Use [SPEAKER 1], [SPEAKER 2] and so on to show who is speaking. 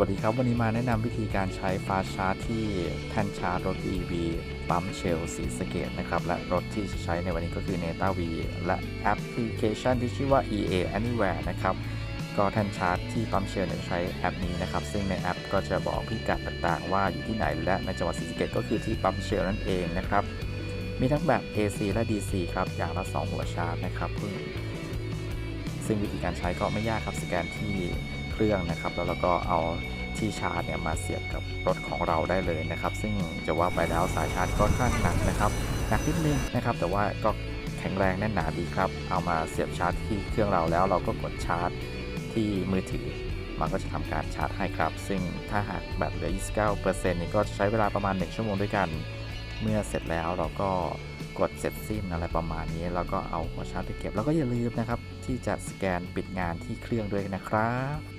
[SPEAKER 1] วัสดีครับ วันนี้มาแนะนำวิธีการใช้ฟาชาร์จที่แท่นชาร์จรถ EV ปั๊มเชลสีสเกตนะครับ และรถที่จะใช้ในวันนี้ก็คือ Neta V และแอปพลิเคชันที่ชื่อว่า EA Anywhere นะครับ ก็แท่นชาร์จที่ปั๊มเชลเนี่ยใช้แอปนี้นะครับ ซึ่งในแอปก็จะบอกพิกัดต่างๆ ว่าอยู่ที่ไหนและในจังหวัดศรีสเกตก็คือที่ปั๊มเชลนั่นเองนะครับ มีทั้งแบบ AC และ DC ครับอย่างละ 2 หัวชาร์จนะครับซึ่งวิธีการใช้ก็ไม่ยากครับสแกนที่ เครื่องนะครับ แล้วเราก็เอาที่ชาร์จเนี่ยมาเสียบกับรถของเราได้เลยนะครับ ซึ่งจะว่าไปแล้วสายชาร์จก็ค่อนข้างหนักนะครับหนักนิดนึงนะครับ แต่ว่าก็แข็งแรงแน่นหนาดีครับ เอามาเสียบชาร์จที่เครื่องเราแล้ว เราก็กดชาร์จที่มือถือ มันก็จะทำการชาร์จให้ครับ ซึ่งถ้าหากแบตเหลือ 29%นี่ก็ใช้เวลาประมาณ 1 ชั่วโมงด้วยกัน เมื่อเสร็จแล้วเราก็กดเสร็จสิ้นอะไรประมาณนี้ แล้วก็เอาหัวชาร์จไปเก็บ แล้วก็อย่าลืมนะครับ ที่จะสแกนปิดงานที่เครื่องด้วยนะครับ